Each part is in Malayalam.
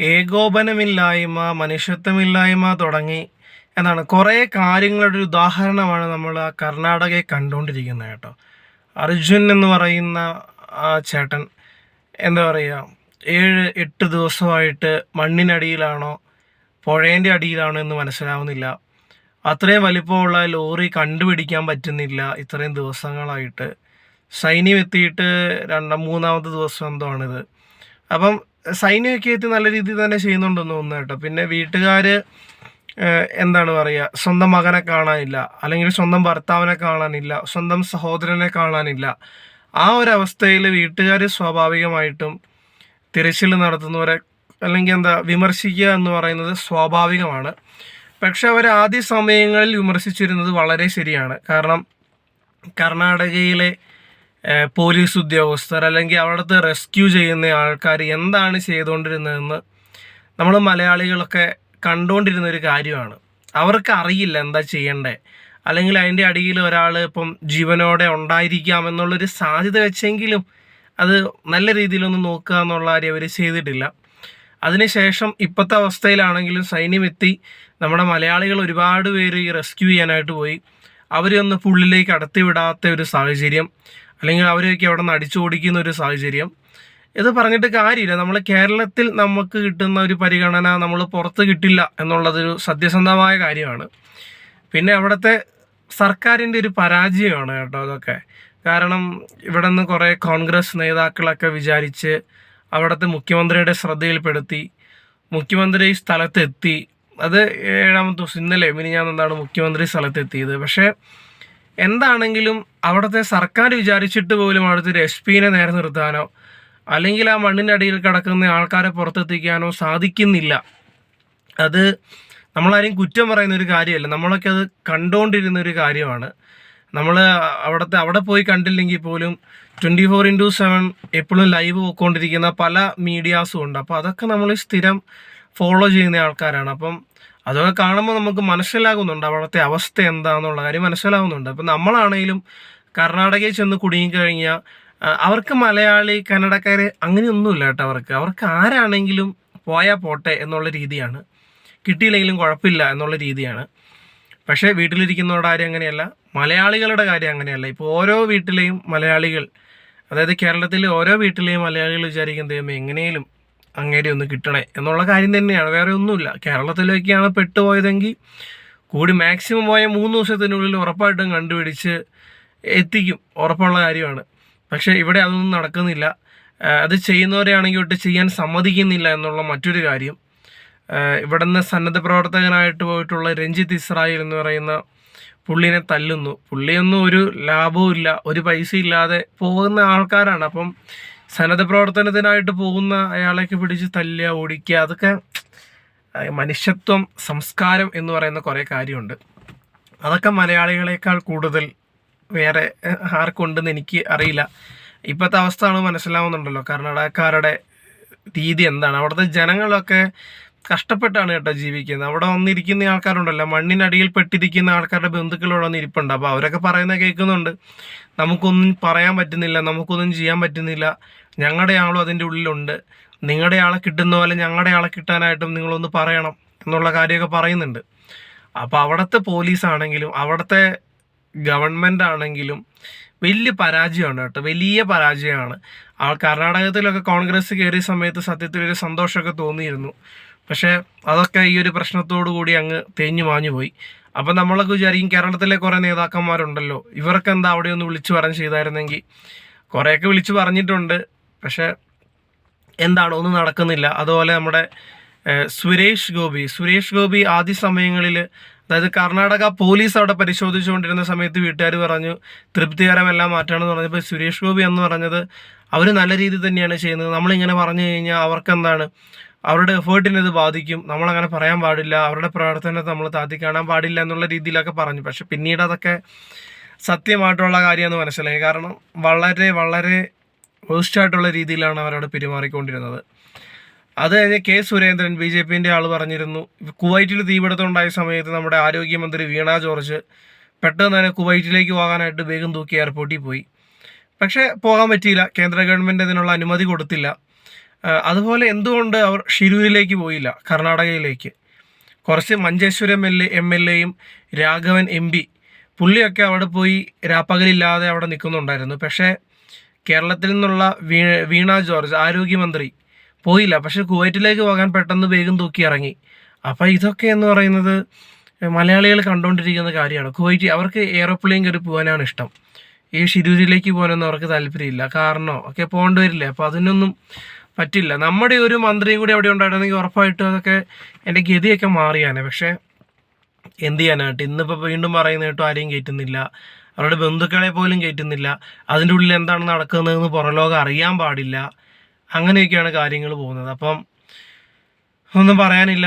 ഏകോപനമില്ലായ്മ മനുഷ്യത്വമില്ലായ്മ തുടങ്ങി എന്നാണ്. കുറേ കാര്യങ്ങളുടെ ഒരു ഉദാഹരണമാണ് നമ്മൾ ആ കർണാടകയെ കണ്ടുകൊണ്ടിരിക്കുന്നത് കേട്ടോ. അർജുൻ എന്ന് പറയുന്ന ആ ചേട്ടൻ എന്താ പറയുക ഏഴ് എട്ട് ദിവസമായിട്ട് മണ്ണിനടിയിലാണോ പുഴേന്റെ അടിയിലാണോ എന്ന് മനസ്സിലാവുന്നില്ല. അത്രയും വലിപ്പമുള്ള ലോറി കണ്ടുപിടിക്കാൻ പറ്റുന്നില്ല ഇത്രയും ദിവസങ്ങളായിട്ട്. സൈന്യം എത്തിയിട്ട് രണ്ടാം മൂന്നാമത്തെ ദിവസം എന്തോ ആണിത്. അപ്പം സൈന്യമൊക്കെ എത്തി നല്ല രീതിയിൽ തന്നെ ചെയ്യുന്നുണ്ടെന്ന് തോന്നുന്നു കേട്ടോ. പിന്നെ വീട്ടുകാർ എന്താണ് പറയുക സ്വന്തം മകനെ കാണാനില്ല അല്ലെങ്കിൽ സ്വന്തം ഭർത്താവിനെ കാണാനില്ല സ്വന്തം സഹോദരനെ കാണാനില്ല. ആ ഒരു അവസ്ഥയിൽ വീട്ടുകാർ സ്വാഭാവികമായിട്ടും തിരച്ചിൽ നടത്തുന്നവരെ അല്ലെങ്കിൽ എന്താ വിമർശിക്കുക എന്ന് പറയുന്നത് സ്വാഭാവികമാണ്. പക്ഷെ അവർ ആദ്യ സമയങ്ങളിൽ വിമർശിച്ചിരുന്നത് വളരെ ശരിയാണ്. കാരണം കർണാടകയിലെ പോലീസ് ഉദ്യോഗസ്ഥർ അല്ലെങ്കിൽ അവിടുത്തെ റെസ്ക്യൂ ചെയ്യുന്ന ആൾക്കാർ എന്താണ് ചെയ്തുകൊണ്ടിരുന്നതെന്ന് നമ്മൾ മലയാളികളൊക്കെ കണ്ടുകൊണ്ടിരുന്ന ഒരു കാര്യമാണ്. അവർക്ക് അറിയില്ല എന്താ ചെയ്യണ്ടേ. അല്ലെങ്കിൽ അതിന്റെ അടിയിൽ ഒരാൾ ഇപ്പം ജീവനോടെ ഉണ്ടായിരിക്കാം എന്നുള്ളൊരു സാധ്യത വെച്ചെങ്കിലും അത് നല്ല രീതിയിലൊന്ന് നോക്കുക എന്നുള്ള കാര്യം അവർ ചെയ്തിട്ടില്ല. അതിനുശേഷം ഇപ്പോഴത്തെ അവസ്ഥയിലാണെങ്കിലും സൈന്യം എത്തി. നമ്മുടെ മലയാളികൾ ഒരുപാട് പേര് ഈ റെസ്ക്യൂ ചെയ്യാനായിട്ട് പോയി. അവരെയൊന്ന് പുള്ളിലേക്ക് അടത്തിവിടാത്ത ഒരു സാഹചര്യം. അല്ലെങ്കിൽ അവരെയൊക്കെ അവിടെ നിന്ന് അടിച്ചു ഓടിക്കുന്ന ഒരു സാഹചര്യം. ഇത് പറഞ്ഞിട്ട് കാര്യമില്ല. നമ്മൾ കേരളത്തിൽ നമുക്ക് കിട്ടുന്ന ഒരു പരിഗണന നമ്മൾ പുറത്ത് കിട്ടില്ല എന്നുള്ളതൊരു സത്യസന്ധമായ കാര്യമാണ്. പിന്നെ അവിടുത്തെ സർക്കാരിന്റെ ഒരു പരാജയമാണ് കേട്ടോ അതൊക്കെ. കാരണം ഇവിടെ നിന്ന് കുറേ കോൺഗ്രസ് നേതാക്കളൊക്കെ വിചാരിച്ച് അവിടുത്തെ മുഖ്യമന്ത്രിയുടെ ശ്രദ്ധയിൽപ്പെടുത്തി മുഖ്യമന്ത്രി സ്ഥലത്തെത്തി. അത് ഏഴാമത്തെ ദിവസം ഇന്നലെ മിനി ഞാൻ എന്താണ് മുഖ്യമന്ത്രി സ്ഥലത്തെത്തിയത്. പക്ഷേ എന്താണെങ്കിലും അവിടുത്തെ സർക്കാർ വിചാരിച്ചിട്ട് പോലും അവിടുത്തെ ഒരു എസ് പിനെ നേരെ നിർത്താനോ അല്ലെങ്കിൽ ആ മണ്ണിന്റെ അടിയിൽ കിടക്കുന്ന ആൾക്കാരെ പുറത്തെത്തിക്കാനോ സാധിക്കുന്നില്ല. അത് നമ്മളാരെയും കുറ്റം പറയുന്ന ഒരു കാര്യമല്ല. നമ്മളൊക്കെ അത് കണ്ടുകൊണ്ടിരുന്ന ഒരു കാര്യമാണ്. നമ്മൾ അവിടുത്തെ അവിടെ പോയി കണ്ടില്ലെങ്കിൽ പോലും ട്വന്റി ഫോർ ഇന്റു സെവൻ എപ്പോഴും ലൈവ് പോയിക്കൊണ്ടിരിക്കുന്ന പല മീഡിയാസും ഉണ്ട്. അപ്പോൾ അതൊക്കെ നമ്മൾ സ്ഥിരം ഫോളോ ചെയ്യുന്ന ആൾക്കാരാണ്. അപ്പം അതൊക്കെ കാണുമ്പോൾ നമുക്ക് മനസ്സിലാകുന്നുണ്ട് അവിടുത്തെ അവസ്ഥ എന്താണെന്നുള്ള കാര്യം മനസ്സിലാകുന്നുണ്ട്. അപ്പം നമ്മളാണെങ്കിലും കർണാടകയിൽ ചെന്ന് കുടുങ്ങിക്കഴിഞ്ഞാൽ അവർക്ക് മലയാളി കന്നഡക്കാർ അങ്ങനെയൊന്നുമില്ല കേട്ടോ അവർക്ക്. അവർക്ക് ആരാണെങ്കിലും പോയാൽ പോട്ടെ എന്നുള്ള രീതിയാണ്. കിട്ടിയില്ലെങ്കിലും കുഴപ്പമില്ല എന്നുള്ള രീതിയാണ്. പക്ഷേ വീട്ടിലിരിക്കുന്നവരുടെ കാര്യം അങ്ങനെയല്ല മലയാളികളുടെ കാര്യം അങ്ങനെയല്ല. ഇപ്പോൾ ഓരോ വീട്ടിലെയും മലയാളികൾ അതായത് കേരളത്തിലെ ഓരോ വീട്ടിലെയും മലയാളികൾ വിചാരിക്കുന്ന ദൈവം എങ്ങനെയും അങ്ങേരെ ഒന്ന് കിട്ടണേ എന്നുള്ള കാര്യം തന്നെയാണ്. വേറെ ഒന്നുമില്ല. കേരളത്തിലേക്കാണ് പെട്ടുപോയതെങ്കിൽ കൂടി മാക്സിമം പോയ മൂന്ന് ദിവസത്തിനുള്ളിൽ ഉറപ്പായിട്ടും കണ്ടുപിടിച്ച് എത്തിക്കും. ഉറപ്പുള്ള കാര്യമാണ്. പക്ഷേ ഇവിടെ അതൊന്നും നടക്കുന്നില്ല. അത് ചെയ്യുന്നവരെയാണെങ്കിൽ ഒട്ട് ചെയ്യാൻ സമ്മതിക്കുന്നില്ല എന്നുള്ള മറ്റൊരു കാര്യം. ഇവിടുന്ന് സന്നദ്ധ പ്രവർത്തകനായിട്ട് പോയിട്ടുള്ള രഞ്ജിത്ത് ഇസ്രായേൽ എന്ന് പറയുന്ന പുള്ളിനെ തല്ലുന്നു. പുള്ളിയൊന്നും ഒരു ലാഭവും ഇല്ല ഒരു പൈസ ഇല്ലാതെ പോകുന്ന ആൾക്കാരാണ്. അപ്പം സന്നദ്ധ പ്രവർത്തനത്തിനായിട്ട് പോകുന്ന അയാളേക്ക് പിടിച്ച് തല്ലുക ഓടിക്കുക അതൊക്കെ മനുഷ്യത്വം സംസ്കാരം എന്ന് പറയുന്ന കുറേ കാര്യമുണ്ട്. അതൊക്കെ മലയാളികളെക്കാൾ കൂടുതൽ വേറെ ആർക്കുണ്ടെന്ന് എനിക്ക് അറിയില്ല. ഇപ്പോഴത്തെ അവസ്ഥ ആണ് മനസ്സിലാവുന്നുണ്ടല്ലോ. കർണാടകക്കാരുടെ രീതി എന്താണ്? അവിടുത്തെ ജനങ്ങളൊക്കെ കഷ്ടപ്പെട്ടാണ് കേട്ടോ ജീവിക്കുന്നത്. അവിടെ വന്നിരിക്കുന്ന ആൾക്കാരുണ്ടല്ലോ. മണ്ണിനടിയിൽ പെട്ടിരിക്കുന്ന ആൾക്കാരുടെ ബന്ധുക്കൾ വന്ന് ഇരിപ്പുണ്ട് അപ്പോൾ അവരൊക്കെ പറയുന്നത് കേൾക്കുന്നുണ്ട്. നമുക്കൊന്നും പറയാൻ പറ്റുന്നില്ല. നമുക്കൊന്നും ചെയ്യാൻ പറ്റുന്നില്ല. ഞങ്ങളുടെ ആളും അതിന്റെ ഉള്ളിലുണ്ട്. നിങ്ങളുടെ ആളെ കിട്ടുന്ന പോലെ ഞങ്ങളുടെ ആളെ കിട്ടാനായിട്ടും നിങ്ങളൊന്ന് പറയണം എന്നുള്ള കാര്യമൊക്കെ പറയുന്നുണ്ട്. അപ്പോൾ അവിടുത്തെ പോലീസ് ആണെങ്കിലും അവിടുത്തെ ഗവൺമെന്റ് ആണെങ്കിലും വലിയ പരാജയമാണ് കേട്ടോ. വലിയ പരാജയമാണ്. ആ കർണാടകത്തിലൊക്കെ കോൺഗ്രസ് കയറിയ സമയത്ത് സത്യത്തിൽ ഒരു സന്തോഷമൊക്കെ തോന്നിയിരുന്നു. പക്ഷേ അതൊക്കെ ഈ ഒരു പ്രശ്നത്തോടു കൂടി അങ്ങ് തേഞ്ഞു മാഞ്ഞു പോയി. അപ്പം നമ്മളൊക്കെ വിചാരിക്കും കേരളത്തിലെ കുറേ നേതാക്കന്മാരുണ്ടല്ലോ. ഇവർക്ക് എന്താ അവിടെ ഒന്ന് വിളിച്ചു പറഞ്ഞ് ചെയ്തായിരുന്നെങ്കിൽ? കുറേയൊക്കെ വിളിച്ചു പറഞ്ഞിട്ടുണ്ട്. പക്ഷേ എന്താണ്? ഒന്നും നടക്കുന്നില്ല. അതുപോലെ നമ്മുടെ സുരേഷ് ഗോപി. സുരേഷ് ഗോപി ആദ്യ സമയങ്ങളിൽ അതായത് കർണാടക പോലീസ് അവിടെ പരിശോധിച്ചുകൊണ്ടിരുന്ന സമയത്ത് വീട്ടുകാർ പറഞ്ഞു തൃപ്തികരമെല്ലാം മാറ്റണമെന്ന് പറഞ്ഞപ്പോൾ സുരേഷ് ഗോപി എന്ന് പറഞ്ഞത് അവർ നല്ല രീതിയിൽ തന്നെയാണ് ചെയ്യുന്നത്. നമ്മളിങ്ങനെ പറഞ്ഞു കഴിഞ്ഞാൽ അവർക്ക് എന്താണ് അവരുടെ എഫേർട്ടിനെ ഇത് ബാധിക്കും. നമ്മളങ്ങനെ പറയാൻ പാടില്ല. അവരുടെ പ്രവർത്തനത്തെ നമ്മൾ താത്തി കാണാൻ പാടില്ല എന്നുള്ള രീതിയിലൊക്കെ പറഞ്ഞു. പക്ഷെ പിന്നീട് അതൊക്കെ സത്യമായിട്ടുള്ള കാര്യമെന്ന് മനസ്സിലായി. കാരണം വളരെ വളരെ വേസ്റ്റായിട്ടുള്ള രീതിയിലാണ് അവരോട് പെരുമാറിക്കൊണ്ടിരുന്നത്. അത് കഴിഞ്ഞ് കെ സുരേന്ദ്രൻ ബി ജെ പിന്റെ ആൾ പറഞ്ഞിരുന്നു. കുവൈറ്റിൽ തീപിടുത്തം ഉണ്ടായ സമയത്ത് നമ്മുടെ ആരോഗ്യമന്ത്രി വീണ ജോർജ് പെട്ടെന്ന് തന്നെ കുവൈറ്റിലേക്ക് പോകാനായിട്ട് വേഗം തൂക്കി എയർപോർട്ടിൽ പോയി. പക്ഷേ പോകാൻ പറ്റിയില്ല. കേന്ദ്ര ഗവൺമെന്റ് അതിനുള്ള അനുമതി കൊടുത്തില്ല. അതുപോലെ എന്തുകൊണ്ട് അവർ ഷിരൂരിലേക്ക് പോയില്ല? കർണാടകയിലേക്ക്. കുറച്ച് മഞ്ചേശ്വരം എൽ എം എൽ എയും രാഘവൻ എം പി പുള്ളിയൊക്കെ അവിടെ പോയി രാപ്പകലില്ലാതെ അവിടെ നിൽക്കുന്നുണ്ടായിരുന്നു. പക്ഷേ കേരളത്തിൽ നിന്നുള്ള വീ വീണ ജോർജ് ആരോഗ്യമന്ത്രി പോയില്ല. പക്ഷേ കുവൈറ്റിലേക്ക് പോകാൻ പെട്ടെന്ന് വേഗം തൂക്കി ഇറങ്ങി. അപ്പോൾ ഇതൊക്കെ എന്ന് പറയുന്നത് മലയാളികൾ കണ്ടുകൊണ്ടിരിക്കുന്ന കാര്യമാണ്. കുവൈറ്റ് അവർക്ക് എയറോപ്ലെയിൻ കയറി പോകാനാണ് ഇഷ്ടം. ഈ ഷിരൂരിലേക്ക് പോകാനൊന്നും അവർക്ക് താല്പര്യമില്ല. കാരണോ ഒക്കെ പോകേണ്ടി വരില്ലേ? അപ്പോൾ അതിനൊന്നും പറ്റില്ല. നമ്മുടെ ഒരു മന്ത്രിയും കൂടി അവിടെ ഉണ്ടായിരുന്നെങ്കിൽ ഉറപ്പായിട്ടും അതൊക്കെ എന്റെ ഗതിയൊക്കെ മാറിയാണ് പക്ഷേ എന്ത് ചെയ്യാനായിട്ട്? ഇന്നിപ്പോൾ വീണ്ടും പറയുന്ന കേട്ടോ ആരെയും കയറ്റുന്നില്ല. അവരുടെ ബന്ധുക്കളെ പോലും കയറ്റുന്നില്ല. അതിന്റെ ഉള്ളിൽ എന്താണ് നടക്കുന്നതെന്ന് പുറലോകം അറിയാൻ പാടില്ല. അങ്ങനെയൊക്കെയാണ് കാര്യങ്ങൾ പോകുന്നത്. അപ്പം ഒന്നും പറയാനില്ല.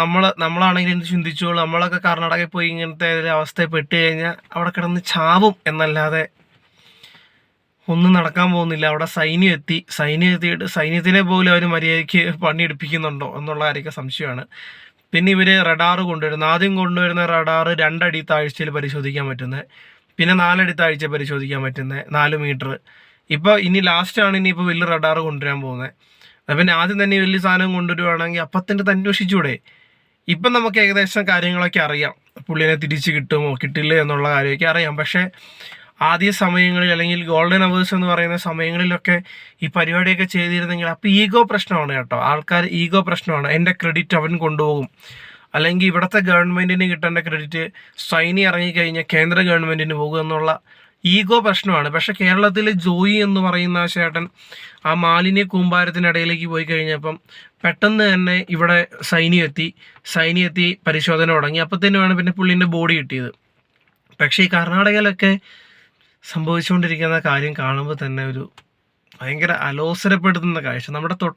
നമ്മൾ നമ്മളാണെങ്കിൽ എന്ത് ചിന്തിച്ചോളൂ? നമ്മളൊക്കെ കർണാടകയിൽ പോയി ഇങ്ങനത്തെ ഒരു അവസ്ഥയിൽ പെട്ട് കഴിഞ്ഞാൽ അവിടെ കിടന്ന് ചാവും എന്നല്ലാതെ ഒന്നും നടക്കാൻ പോകുന്നില്ല. അവിടെ സൈന്യം എത്തി. സൈന്യം എത്തിയിട്ട് സൈന്യത്തിനെ പോലും അവർ മര്യാദയ്ക്ക് പണിയെടുപ്പിക്കുന്നുണ്ടോ എന്നുള്ള കാര്യമൊക്കെ സംശയമാണ്. പിന്നെ ഇവർ റഡാർ കൊണ്ടുവരുന്നു. ആദ്യം കൊണ്ടുവരുന്ന റഡാർ രണ്ടടി താഴ്ചയിൽ പരിശോധിക്കാൻ പറ്റുന്നത്. പിന്നെ നാലടി താഴ്ച പരിശോധിക്കാൻ പറ്റുന്നത്. നാല് മീറ്റർ. ഇപ്പോൾ ഇനി ലാസ്റ്റാണ് ഇനി ഇപ്പോൾ വലിയ റഡാർ കൊണ്ടുവരാൻ പോകുന്നത്. അപ്പം പിന്നെ ആദ്യം തന്നെ വലിയ സാധനം കൊണ്ടുവരുവാണെങ്കിൽ അപ്പം തന്നെ തന്നെ അന്വേഷിച്ചൂടെ. ഇപ്പം നമുക്ക് ഏകദേശം കാര്യങ്ങളൊക്കെ അറിയാം. പുള്ളിനെ തിരിച്ച് കിട്ടുമോ കിട്ടില്ല എന്നുള്ള കാര്യമൊക്കെ അറിയാം. പക്ഷേ ആദ്യ സമയങ്ങളിൽ അല്ലെങ്കിൽ ഗോൾഡൻ അവേഴ്സ് എന്ന് പറയുന്ന സമയങ്ങളിലൊക്കെ ഈ പരിപാടിയൊക്കെ ചെയ്തിരുന്നെങ്കിൽ അപ്പോൾ ഈഗോ പ്രശ്നമാണ് കേട്ടോ. ആൾക്കാർ ഈഗോ പ്രശ്നമാണ്. എന്റെ ക്രെഡിറ്റ് അവൻ കൊണ്ടുപോകും. അല്ലെങ്കിൽ ഇവിടുത്തെ ഗവൺമെന്റിന് കിട്ടേണ്ട ക്രെഡിറ്റ് സൈനി ഇറങ്ങിക്കഴിഞ്ഞാൽ കേന്ദ്ര ഗവൺമെന്റിന് പോകും എന്നുള്ള ഈഗോ പ്രശ്നമാണ്. പക്ഷെ കേരളത്തിലെ ജോയി എന്ന് പറയുന്ന ആ ചേട്ടൻ ആ മാലിന്യ കൂമ്പാരത്തിനിടയിലേക്ക് പോയി കഴിഞ്ഞപ്പം പെട്ടെന്ന് തന്നെ ഇവിടെ സൈനി എത്തി. സൈനി എത്തി പരിശോധന തുടങ്ങി. അപ്പത്തേനുമാണ് പിന്നെ പുള്ളിന്റെ ബോഡി കിട്ടിയത്. പക്ഷേ ഈ കർണാടകയിലൊക്കെ സംഭവിച്ചുകൊണ്ടിരിക്കുന്ന കാര്യം കാണുമ്പോൾ തന്നെ ഒരു ഭയങ്കര അലോസരപ്പെടുത്തുന്ന കാഴ്ച. നമ്മുടെ തൊട്ട